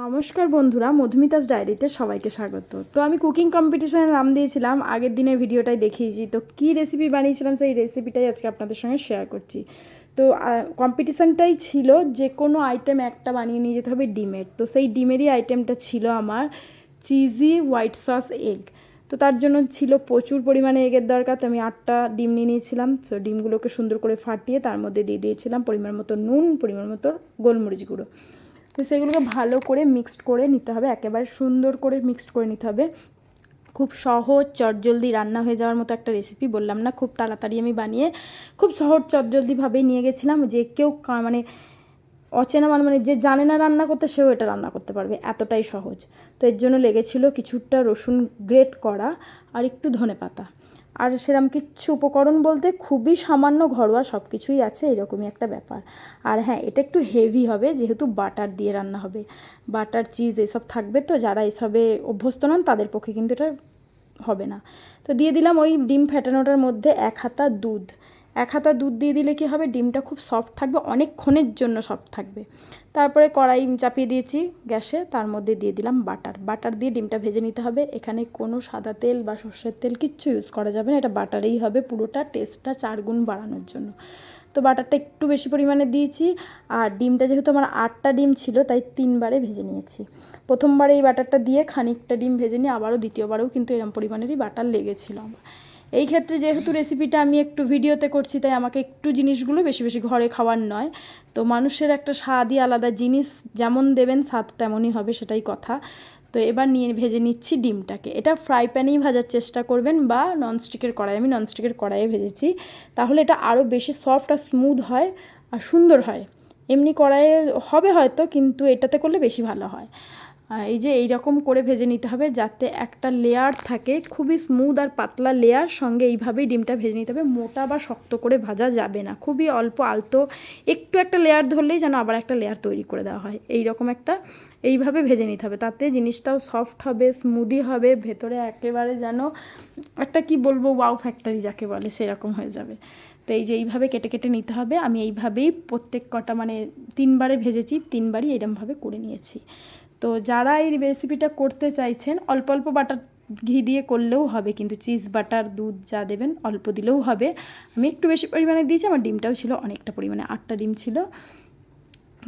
নমস্কার বন্ধুরা, মধুমিতাস ডায়েরিতে সবাইকে স্বাগত। তো আমি কুকিং কম্পিটিশনের নাম দিয়েছিলাম, আগের দিনের ভিডিওটাই দেখিয়েছি। তো কী রেসিপি বানিয়েছিলাম সেই রেসিপিটাই আজকে আপনাদের সঙ্গে শেয়ার করছি। তো কম্পিটিশানটাই ছিল যে কোনো আইটেম একটা বানিয়ে নিয়ে যেতে হবে ডিমের। তো সেই ডিমেরই আইটেমটা ছিল আমার চিজি হোয়াইট সস এগ তো তার জন্য ছিল প্রচুর পরিমাণে এগের দরকার, তো আমি আটটা ডিম নিয়ে নিয়েছিলাম। তো ডিমগুলোকে সুন্দর করে ফাটিয়ে তার মধ্যে দিয়ে দিয়েছিলাম পরিমাণ মতো নুন, পরিমাণ মতো গোলমরিচ গুঁড়ো। তো সেগুলোকে ভালো করে মিক্সড করে নিতে হবে, একেবারে সুন্দর করে মিক্সড করে নিতে হবে। খুব সহজ চটজলদি রান্না হয়ে যাওয়ার মতো একটা রেসিপি বললাম না, খুব তাড়াতাড়ি আমি বানিয়ে খুব সহজ চটজলদিভাবেই নিয়ে গেছিলাম। যে কেউ মানে অচেনা মানে মানে যে জানে না রান্না করতে, সেও এটা রান্না করতে পারবে। এতটাই সহজ। তো এর জন্য লেগেছিল কিছুটা রসুন গ্রেট করা আর একটু ধনে পাতা। আর সেরকম কিছু উপকরণ বলতে খুবই সামান্য ঘরোয়া সব কিছুই আছে, এরকমই একটা ব্যাপার। আর হ্যাঁ এটা একটু হেভি হবে, যেহেতু বাটার দিয়ে রান্না হবে। বাটার চিজ এসব থাকবে তো, যারা এসবে অভ্যস্ত নন, তাদের পক্ষে কিন্তু এটা হবে না। তো দিয়ে দিলাম ওই ডিম ফেটানোটার মধ্যে এক হাতা দুধ। এক হাতা দুধ দিয়ে দিলে কি হবে? ডিমটা খুব সফট থাকবে, অনেকক্ষণের জন্য সফট থাকবে। তারপরে কড়াই চাপিয়ে দিয়েছি গ্যাসে, তার মধ্যে দিয়ে দিলাম বাটার। বাটার দিয়ে ডিমটা ভেজে নিতে হবে। এখানে কোনো সাদা তেল বা সর্ষের তেল কিচ্ছু ইউজ করা যাবে না, এটা বাটারেই হবে পুরোটা টেস্টটা চারগুণ বাড়ানোর জন্য। তো বাটারটা একটু বেশি পরিমাণে দিয়েছি, আর ডিমটা যেহেতু আমার আটটা ডিম ছিল, তাই তিনবারে ভেজে নিয়েছি। প্রথমবারে এই বাটারটা দিয়ে খানিকটা ডিম ভেজে নিয়ে আবারও দ্বিতীয়বারেও কিন্তু এরম পরিমাণেরই বাটার লেগেছিল আমার। এই ক্ষেত্রে যেহেতু রেসিপিটা আমি একটু ভিডিওতে করছি, তাই আমাকে একটু জিনিসগুলো বেশি বেশি ঘরে খাওয়ার নয়। তো মানুষের একটা স্বাদই আলাদা, জিনিস যেমন দেবেন স্বাদ তেমনই হবে, সেটাই কথা। তো এবার নিয়ে ভেজে নিচ্ছি ডিমটাকে। এটা ফ্রাই প্যানেই ভাজার চেষ্টা করবেন বা ননস্টিকের কড়াই, আমি ননস্টিকের কড়াইয়ে ভেজেছি। তাহলে এটা আরও বেশি সফট আর স্মুথ হয় আর সুন্দর হয়। এমনি কড়াইয়ে হবে হয়তো, কিন্তু এটাতে করলে বেশি ভালো হয়। এই যে এই রকম করে ভেজে নিতে হবে যাতে একটা লেয়ার থাকে, খুবই স্মুথ আর পাতলা লেয়ার সঙ্গে এইভাবেই ডিমটা ভেজে নিতে হবে। মোটা বা শক্ত করে ভাজা যাবে না। খুবই অল্প আলতো, একটু একটা লেয়ার ধরলেই যেন আবার একটা লেয়ার তৈরি করে দেওয়া হয়। এই রকম একটা এইভাবে ভেজে নিতে হবে। তাতে জিনিসটাও সফট হবে স্মুদি হবে, ভেতরে একেবারে যেন একটা কি বলব ওয়াও ফ্যাক্টরি যাকে বলে, সেরকম হয়ে যাবে। তো এই যে এইভাবে কেটে কেটে নিতে হবে। আমি এইভাবেই প্রত্যেক কটা মানে তিনবারে ভেজেছি, তিনবারই এরমভাবে করে নিয়েছি। তো যারা এই রেসিপিটা করতে চাইছেন, অল্প অল্প বাটার ঘি দিয়ে করলেও হবে, কিন্তু চিজ বাটার দুধ যা দেবেন, অল্প দিলেও হবে। আমি একটু বেশি পরিমাণে দিয়েছি, আমার ডিমটাও ছিল অনেকটা পরিমাণে, আটটা ডিম ছিল।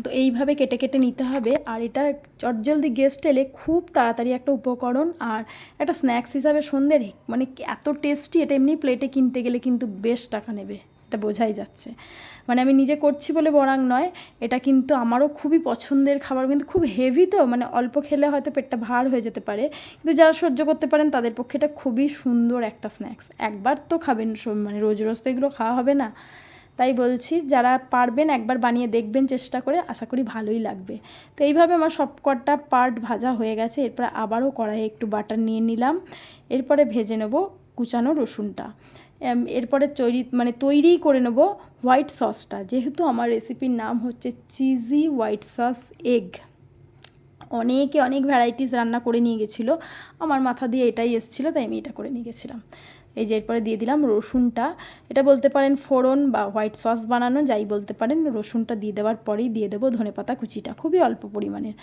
তো এইভাবে কেটে কেটে নিতে হবে, আর এটা চটজলদি গেস্ট এলে খুব তাড়াতাড়ি একটা উপকরণ, আর একটা স্ন্যাক্স হিসাবে সন্ধ্যের মানে এত টেস্টি এটা এমনি প্লেটে কিনতে গেলে কিন্তু বেশ টাকা নেবে, এটা বোঝাই যাচ্ছে। মানে আমি নিজে করছি বলে বরাং নয়, এটা কিন্তু আমারও খুবই পছন্দের খাবার, কিন্তু খুব হেভি তো মানে অল্প খেলে হয়তো পেটটা ভার হয়ে যেতে পারে। কিন্তু যারা সহ্য করতে পারেন, তাদের পক্ষে এটা খুবই সুন্দর একটা স্ন্যাক্স একবার তো খাবেন মানে রোজ রোজ তো এগুলো খাওয়া হবে না। তাই বলছি, যারা পারবেন একবার বানিয়ে দেখবেন, চেষ্টা করে, আশা করি ভালোই লাগবে। তো এইভাবে আমার সব কটা পার্ট ভাজা হয়ে গেছে, এরপরে আবারও কড়াইয়ে একটু বাটার নিয়ে নিলাম। এরপরে ভেজে নেব কুচানো রসুনটা। এরপরে তৈরি মানে তৈরিই করে নেব হোয়াইট সসটা। যেহেতু আমার রেসিপির নাম হচ্ছে চিজি হোয়াইট সস এগ। অনেকে অনেক ভ্যারাইটিস রান্না করে নিয়ে গেছিল। আমার মাথা দিয়ে এটাই এসেছিল, তাই আমি এটা করে নিয়ে গেছিলাম। এই যে এরপরে দিয়ে দিলাম রসুনটা। এটা বলতে পারেন ফোড়ন বা হোয়াইট সস বানানো, যাই বলতে পারেন, রসুনটা দিয়ে দেওয়ার পরেই দিয়ে দেবো ধনেপাতা কুচিটা, খুবই অল্প পরিমাণের।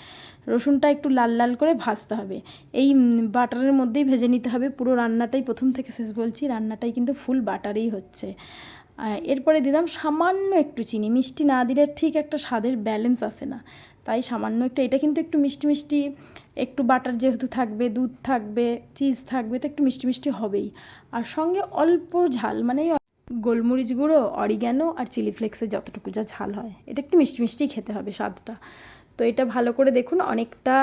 রসুনটা একটু লাল লাল করে ভাজতে হবে। এই বাটারের মধ্যেই ভেজে নিতে হবে, পুরো রান্নাটাই প্রথম থেকে শেষ বলছি, রান্নাটাই কিন্তু ফুল বাটারেই হচ্ছে। এরপরে দিলাম সামান্য একটু চিনি, মিষ্টি না দিলে ঠিক একটা স্বাদের ব্যালেন্স আসে না। তাই সামান্য একটু, এটা কিন্তু একটু মিষ্টি মিষ্টি একটু বাটার যেহেতু থাকবে, দুধ থাকবে, চিজ থাকবে, তো একটু মিষ্টি মিষ্টি হবেই। আর সঙ্গে অল্প ঝাল মানে গোলমরিচ গুঁড়ো, অরিগ্যানো আর চিলি ফ্লেক্সের যতটুকু যা ঝাল হয়। এটা একটু মিষ্টি মিষ্টিই খেতে হবে স্বাদটা। তো এটা ভালো করে দেখুন, অনেকটা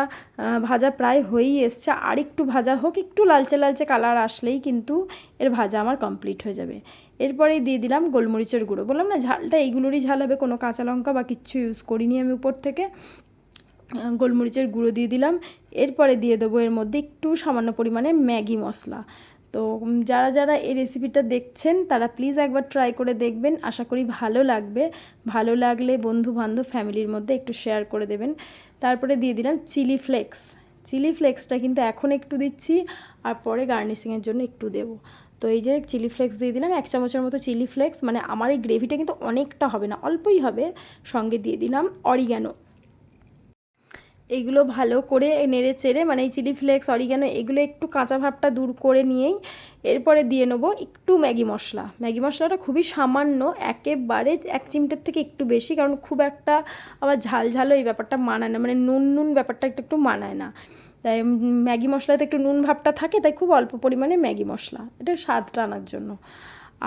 ভাজা প্রায় হয়েই এসছে। আর একটু ভাজা হোক, একটু লালচে লালচে কালার আসলেই কিন্তু এর ভাজা আমার কমপ্লিট হয়ে যাবে। এরপরেই দিয়ে দিলাম গোলমরিচের গুঁড়ো। বললাম না, ঝালটা এইগুলোরই ঝাল হবে, কোনো কাঁচা লঙ্কা বা কিচ্ছু ইউজ করিনি আমি উপর থেকে। গোলমরিচের গুঁড়ো দিয়ে দিলাম। এরপরে দিয়ে দেবো এর মধ্যে একটু সামান্য পরিমাণে ম্যাগি মশলা। তো যারা যারা এই রেসিপিটা দেখছেন, তারা প্লিজ একবার ট্রাই করে দেখবেন। আশা করি ভালো লাগবে। ভালো লাগলে বন্ধু বান্ধব ফ্যামিলির মধ্যে একটু শেয়ার করে দেবেন। তারপরে দিয়ে দিলাম চিলি ফ্লেক্স চিলি ফ্লেক্সটা কিন্তু এখন একটু দিচ্ছি, আর পরে গার্নিশিংয়ের জন্য একটু দেবো। তো এই যে চিলি ফ্লেক্স দিয়ে দিলাম, এক চামচের মতো চিলি ফ্লেক্স মানে আমার এই গ্রেভিটা কিন্তু অনেকটা হবে না, অল্পই হবে। সঙ্গে দিয়ে দিলাম অরিগ্যানো এইগুলো ভালো করে নেড়ে চেড়ে মানে এই চিলি ফ্লেক্স অরিগ্যানো এগুলো একটু কাঁচা ভাবটা দূর করে নিয়েই এরপরে দিয়ে নেব একটু ম্যাগি মশলা। ম্যাগি মশলাটা খুবই সামান্য, একেবারে এক চিমটের থেকে একটু বেশি, কারণ খুব একটা আবার ঝাল ঝালও এই ব্যাপারটা মানায় না মানে নুন নুন ব্যাপারটা একটু একটু মানায় না। তাই ম্যাগি মশলাতে একটু নুন ভাবটা থাকে, তাই খুব অল্প পরিমাণে ম্যাগি মশলা, এটা স্বাদটা আনার জন্য।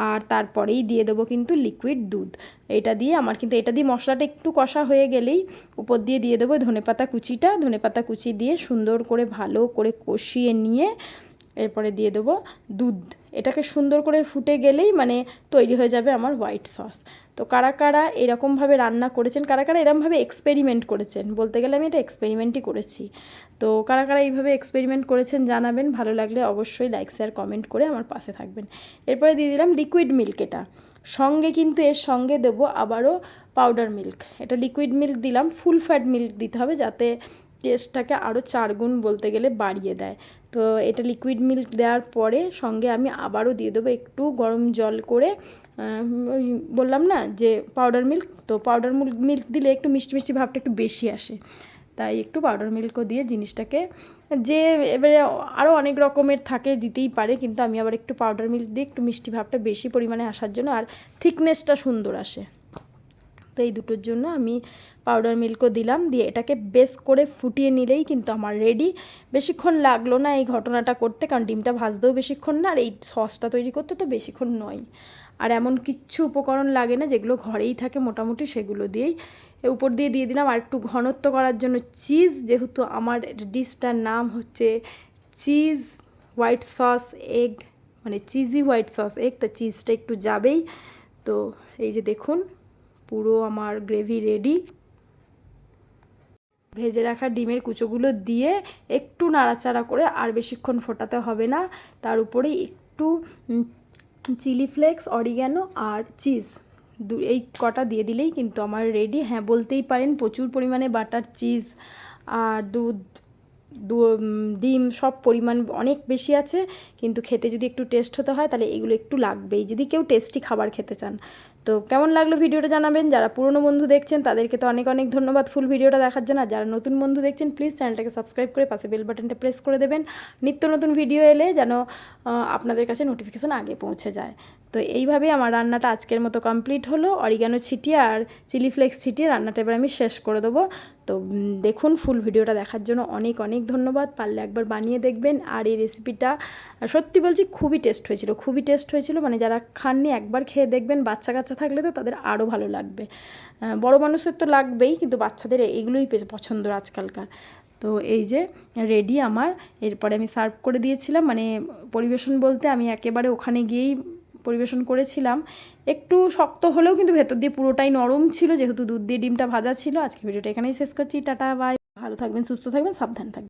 আর তারপরেই দিয়ে দেবো কিন্তু লিকুইড দুধ। এটা দিয়ে আমার কিন্তু, এটা দিয়ে মশলাটা একটু কষা হয়ে গেলেই উপর দিয়ে দিয়ে দেবো ধনেপাতা কুচিটা। ধনেপাতা কুচি দিয়ে সুন্দর করে ভালো করে কষিয়ে নিয়ে এরপরে দিয়ে দেবো দুধ। এটাকে সুন্দর করে ফুটে গেলেই মানে তৈরি হয়ে যাবে আমার হোয়াইট সস তো কারা কারা এরকমভাবে রান্না করেছেন, কারা কারা এরকমভাবে এক্সপেরিমেন্ট করেছেন? বলতে গেলে আমি এটা এক্সপেরিমেন্টই করেছি। তো কারা কারা এইভাবে এক্সপেরিমেন্ট করেছেন জানাবেন, ভালো লাগলে অবশ্যই লাইক শেয়ার কমেন্ট করে আমার পাশে থাকবেন। এরপরে দিয়ে দিলাম লিকুইড মিল্ক এটা। সঙ্গে কিন্তু এর সঙ্গে দেবো আবারও পাউডার মিল্ক এটা লিকুইড মিল্ক দিলাম ফুল ফ্যাট মিল্ক দিতে হবে যাতে টেস্টটাকে আরও চার গুণ বলতে গেলে বাড়িয়ে দেয়। তো এটা লিকুইড মিল্ক দেওয়ার পরে সঙ্গে আমি আবারও দিয়ে দেবো একটু গরম জল করে ওই বললাম না যে পাউডার মিল্ক তো পাউডার মিল্ক দিলে একটু মিষ্টি মিষ্টি ভাবটা একটু বেশি আসে। তাই একটু পাউডার মিল্কও দিয়ে জিনিসটাকে যে এবারে আরও অনেক রকমের থাকে, দিতেই পারে, কিন্তু আমি আবার একটু পাউডার মিল্ক দিই একটু মিষ্টি ভাবটা বেশি পরিমাণে আসার জন্য আর থিকনেসটা সুন্দর আসে। তো এই দুটোর জন্য আমি পাউডার মিল্কও দিলাম, দিয়ে এটাকে বেশ করে ফুটিয়ে নিলেই কিন্তু আমার রেডি বেশিক্ষণ লাগল না এই ঘটনাটা করতে, কারণ ডিমটা ভাজতেও বেশিক্ষণ না, আর এই সসটা তৈরি করতে তো বেশিক্ষণ নয়। আর এমন কিচ্ছু উপকরণ লাগে না, যেগুলো ঘরেই থাকে মোটামুটি, সেগুলো দিয়েই উপর দিয়ে দিয়ে দিলাম। আর একটু ঘনত্ব করার জন্য চিজ যেহেতু আমার ডিশটার নাম হচ্ছে চিজ হোয়াইট সস এগ মানে চিজি হোয়াইট সস এগ তো চিজটা একটু যাবেই। তো এই যে দেখুন, পুরো আমার গ্রেভি রেডি ভেজে রাখা ডিমের কুচোগুলো দিয়ে একটু নাড়াচাড়া করে আর বেশিক্ষণ ফোটাতে হবে না। তার উপরে একটু চিলি ফ্লেক্স, অরিগ্যানো আর চিজ। দু, এই কটা দিয়ে দিলেই কিন্তু আমার রেডি হ্যাঁ বলতেই পারেন প্রচুর পরিমাণে বাটার, চিজ আর দুধ ডিম সব পরিমাণ অনেক বেশি আছে। কিন্তু খেতে যদি একটু টেস্ট হতে হয়, তাহলে এগুলো একটু লাগবেই। যদি কেউ টেস্টি খাবার খেতে চান। তো কেমন লাগল ভিডিওটা জানাবেন? যারা পুরনো বন্ধু দেখছেন, তাদেরকে তো অনেক অনেক ধন্যবাদ ফুল ভিডিওটা দেখার জন্য। আর যারা নতুন বন্ধু দেখছেন প্লিজ চ্যানেলটাকে সাবস্ক্রাইব করে পাশে বেল বাটনটা প্রেস করে দেবেন। নিত্য নতুন ভিডিও এলে যেন আপনাদের কাছে নোটিফিকেশান আগে পৌঁছে যায়। তো এইভাবেই আমার রান্নাটা আজকের মতো কমপ্লিট হলো। অরিগানো ছিটিয়ে আর চিলি ফ্লেক্স ছিটিয়ে রান্নাটা এবার আমি শেষ করে দেবো। তো দেখুন ফুল ভিডিওটা দেখার জন্য অনেক অনেক ধন্যবাদ। পারলে একবার বানিয়ে দেখবেন। আর এই রেসিপিটা সত্যি বলছি, খুবই টেস্ট হয়েছিল, খুবই টেস্ট হয়েছিল। মানে যারা খাননি, একবার খেয়ে দেখবেন। বাচ্চা কাচ্চা থাকলে তো তাদের আরও ভালো লাগবে। বড় মানুষের তো লাগবেই, কিন্তু বাচ্চাদের এগুলোই পছন্দ আজকালকার। তো এই যে রেডি আমার। এরপরে আমি সার্ভ করে দিয়েছিলাম। মানে পরিবেশন বলতে আমি একেবারে ওখানে গিয়েই পরিবেশন করেছিলাম। একটু শক্ত হলেও কিন্তু ভেতর দিয়ে পুরোটাই নরম ছিল, যেহেতু দুধ দিয়ে ডিমটা ভাজা ছিল। আজকে ভিডিওটা এখানেই শেষ করছি। টাটা বাই ভালো থাকবেন, সুস্থ থাকবেন, সাবধান থাকবেন।